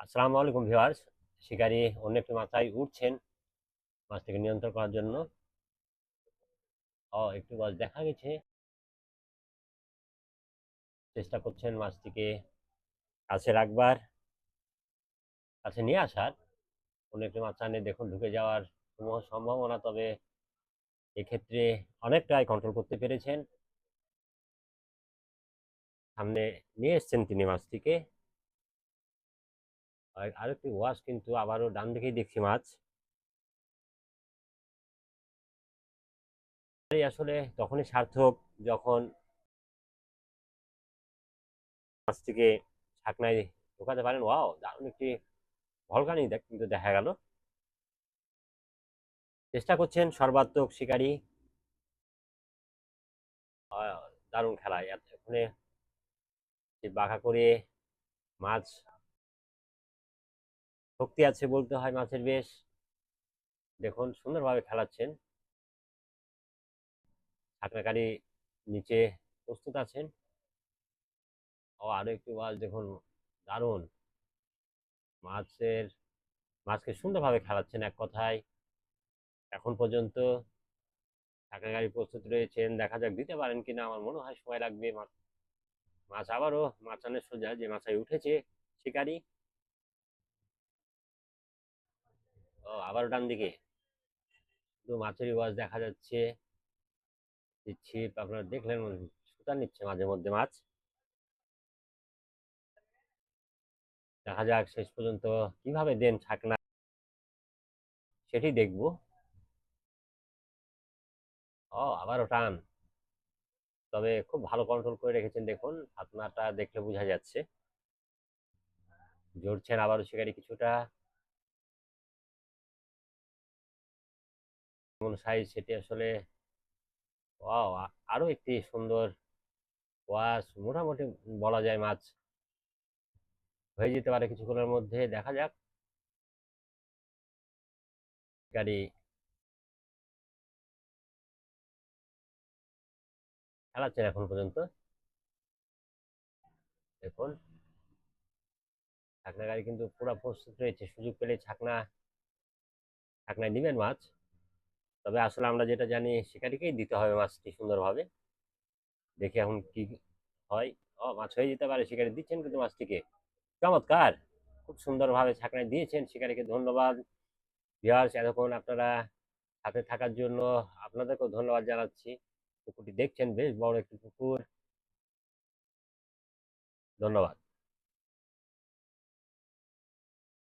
আসসালামু আলাইকুম ভিউয়ার্স। শিকারী অন্য একটি মাথায় উঠছেন মাছটিকে নিয়ন্ত্রণ করার জন্য। ও, একটু মাছ দেখা গেছে। চেষ্টা করছেন মাছটিকে কাছে রাখবার। কাছে নিয়ে আসার। অন্য একটি মাছ আনে, দেখুন ঢুকে যাওয়ার কোনো সম্ভাবনা, তবে এক্ষেত্রে অনেকটাই কন্ট্রোল করতে পেরেছেন। সামনে নিয়ে এসছেন তিনি মাছটিকে। আর আরেকটি ওয়াশ কিন্তু আবারও ডান দিকেই দেখছি মাছ। আসলে তখনই সার্থক যখন মাছটিকে ছাকনায় ঢোকাতে পারেন। ওয়াও, দারুণ একটি ভলকানি দেখ, কিন্তু দেখা গেল। চেষ্টা করছেন সর্বাত্মক শিকারী। দারুণ খেলা। এখানে বাঁকা করে মাছ শক্তি আছে বলতে হয় মাছের বেশ। দেখুন, সুন্দরভাবে খেলাচ্ছেন। ছাকনাকারী নিচে প্রস্তুত আছেন। ও আরও একটু মাছ দেখুন, দারুণ। মাছের, মাছকে সুন্দরভাবে খেলাচ্ছেন এক কথায়। এখন পর্যন্ত ছাকনাকারী প্রস্তুত রয়েছেন। দেখা যাক, দিতে পারেন কিনা, আমার মনে হয় সময় লাগবে। মাছ মাছ আবারও মাচানের সোজা, যে মাছায় উঠেছে, শিকারী। আবার ডান দিকে। শুধু মাছেরই ওয়াজ দেখা যাচ্ছে। ছিপ আপনারা দেখলেন সুতা নিচ্ছে মাঝে মধ্যে মাছ। দেখা যাক শেষ পর্যন্ত কীভাবে দেন ছাকনা। সেটি দেখব। ও, আবারও টান। তবে খুব ভালো কন্ট্রোল করে রেখেছেন দেখুন আপনারটা দেখলে বোঝা যাচ্ছে। জড়ছেন আবারও শিকারি কিছুটা। কোন সাইজ সেটি আসলে আরও একটি সুন্দর ওয়াশ মোটামুটি বলা যায় মাছ হয়ে যেতে পারে কিছুক্ষণের মধ্যে। দেখা যাক। গাড়ি খেলাচ্ছেন এখন পর্যন্ত। দেখুন। ছাকনা গাড়ি কিন্তু পুরো প্রস্তুত রয়েছে। সুযোগ পেলে ছাকনা, ছাকনায় দিবেন মাছ। তবে আসলে আমরা যেটা জানি শিকারিকেই দিতে হবে মাছটি সুন্দরভাবে। দেখি এখন কি হয়। ও, মাছ হয়ে যেতে পারে শিকারি দিচ্ছেন কিন্তু মাছটিকে। চমৎকার! খুব সুন্দরভাবে ছাকনায় দিয়েছেন শিকারিকে ধন্যবাদ। ভিউয়ার্স এতক্ষণ আপনারা সাথে থাকার জন্য আপনাদেরকেও ধন্যবাদ জানাচ্ছি। পুকুরটি দেখছেন, বেশ বড় একটি পুকুর। ধন্যবাদ।